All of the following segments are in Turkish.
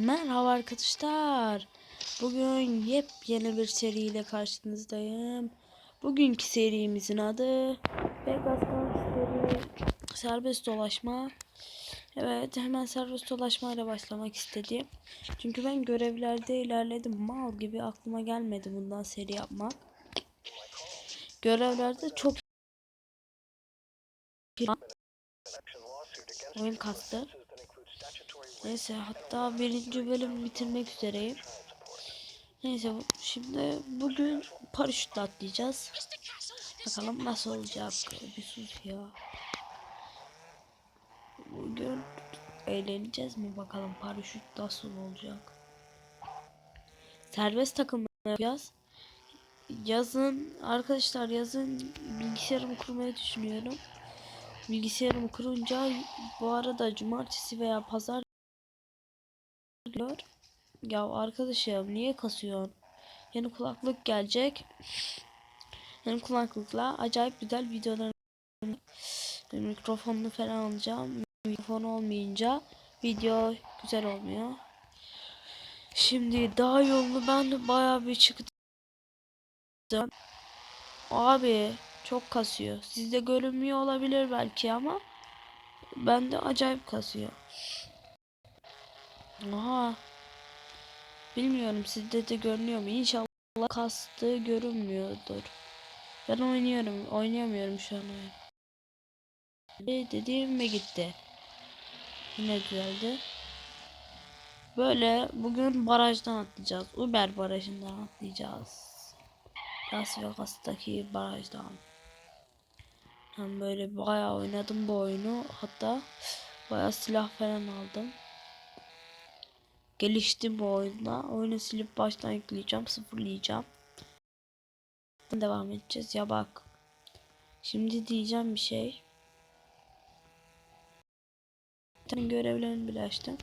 Merhaba arkadaşlar. Bugün yepyeni bir seriyle karşınızdayım. Bugünkü serimizin adı Vegas Gangster'i serbest dolaşma. Evet hemen serbest dolaşmayla başlamak istedim. Çünkü ben görevlerde ilerledim. Mal gibi aklıma gelmedi bundan seri yapmak. Görevlerde çok oyun kastı. Neyse hatta birinci bölüm bitirmek üzereyim. Neyse şimdi bugün paraşütle atlayacağız. Bakalım nasıl olacak. Bir sus ya. Bugün eğleneceğiz mi bakalım paraşüt nasıl olacak. Serbest takım yapacağız. Yazın arkadaşlar yazın bilgisayarımı kurmayı düşünüyorum. Bilgisayarımı kurunca bu arada cumartesi veya pazar geliyor. Ya arkadaşım niye kasıyorsun? Yeni kulaklık gelecek. Yeni kulaklıkla acayip güzel videolar mikrofonunu falan alacağım. Mikrofon olmayınca video güzel olmuyor. Şimdi daha yolunu ben de bayağı bir çıktım. Abi çok kasıyor. Sizde görünmüyor olabilir belki ama bende acayip kasıyor. Aha. Bilmiyorum sizde de görünüyor mu? İnşallah kastığı görünmüyordur. Ben oynuyorum. Oynayamıyorum şu an oyun. E, Dediğim mi gitti? Yine güzeldi. Böyle bugün barajdan atlayacağız. Uber barajından atlayacağız. Las Vegas'taki barajdan. Ben böyle bayağı oynadım bu oyunu. Hatta bayağı silah falan aldım. Geliştim bu oyunda. Oyunu silip baştan yükleyeceğim. Sıfırlayacağım. Devam edeceğiz. Ya bak. Şimdi diyeceğim bir şey. Sen görevlerini bile açtım.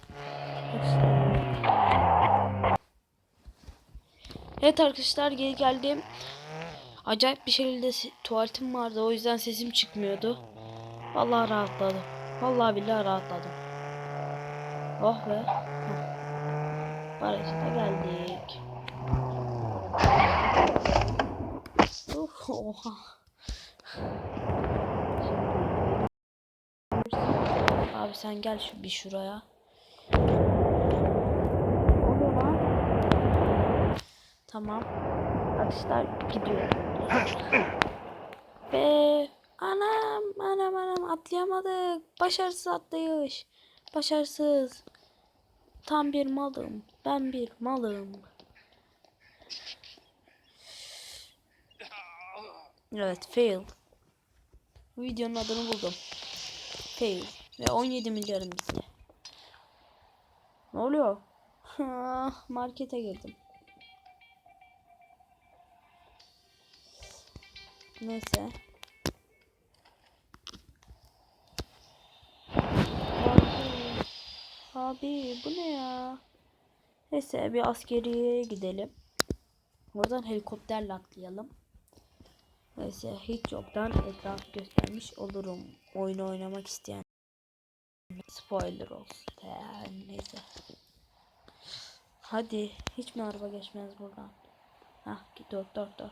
Evet arkadaşlar geri geldim. Acayip bir şekilde tuvaletim vardı. O yüzden sesim çıkmıyordu. Vallahi rahatladım. Vallahi billahi rahatladım. Oh be. Barajına geldik. Uh, oha. Abi sen gel şu bir şuraya. Tamam. Arkadaşlar gidiyor. Ve anam anam anam atlayamadık. Başarısız atlayış. Başarısız. Tam bir malım. Ben bir malım. Evet fail. Videonun adını buldum. Fail. Ve 17 milyarım izle. Ne oluyor? Markete girdim. Neyse. Abi, abi bu ne ya? Neyse bir askeriye gidelim. Oradan helikopterle atlayalım. Neyse hiç yoktan etraf göstermiş olurum. Oyunu oynamak isteyen. Spoiler olsun. Yani neyse. Hadi hiç mi araba geçmez buradan? Hah git dur dur dur.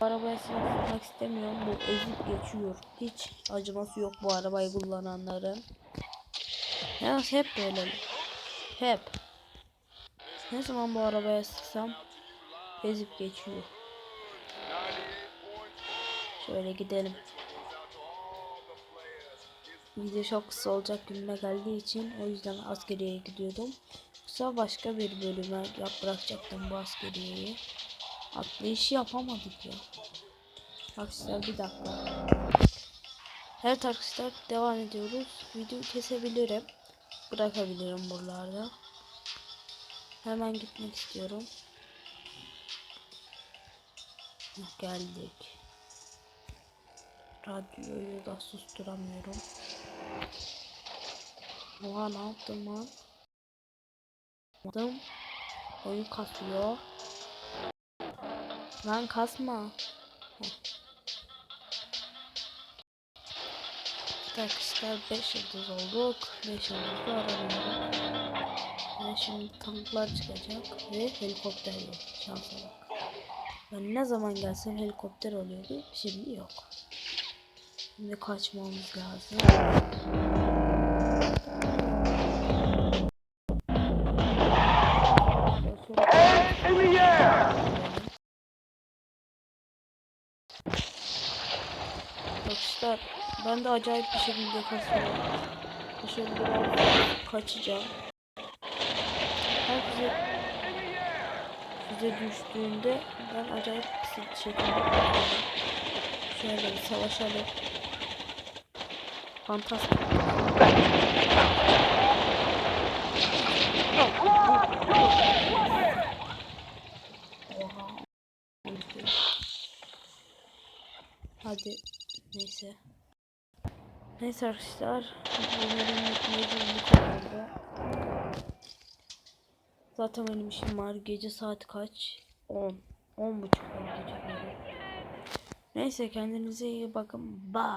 Arabaya silah tutmak istemiyorum. Bu ezip geçiyor. Hiç acıması yok bu arabayı kullananların. Ya hep böyle. Hep. Ne zaman bu arabaya sıksam ezip geçiyor. Şöyle gidelim. Video çok kısa olacak günüme geldiği için o yüzden askeriye gidiyordum. Yoksa başka bir bölüme yap bırakacaktım bu askeriyeyi. Atlayışı yapamadık ya. Arkadaşlar bir dakika. Evet arkadaşlar devam ediyoruz. Video kesebilirim. Bırakabilirim buralarda. Hemen gitmek istiyorum. Geldik. Radyoyu da susturamıyorum. Oha ne yaptım lan? Yapmadım. Oyun kasıyor. Lan kasma. Heh. Arkadaşlar 5 yıldız olduk. 5 yıldızı aramıyorum. Ve şimdi tanklar çıkacak ve helikopter yok. Şansa bak. Ben ne zaman gelsem helikopter oluyordu. Şimdi yok. Şimdi kaçmamız lazım. Arkadaşlar ben de acayip bir şekilde kasıyorum. Şöyle biraz kaçacağım. Herkese füze düştüğünde ben acayip bir şekilde kaçıyorum. Şöyle bir savaşalım. Fantastik. Hadi neyse. Neyse arkadaşlar. Zaten benim işim var. Gece saat kaç? 10. 10 buçuk. Neyse kendinize iyi bakın. Bye.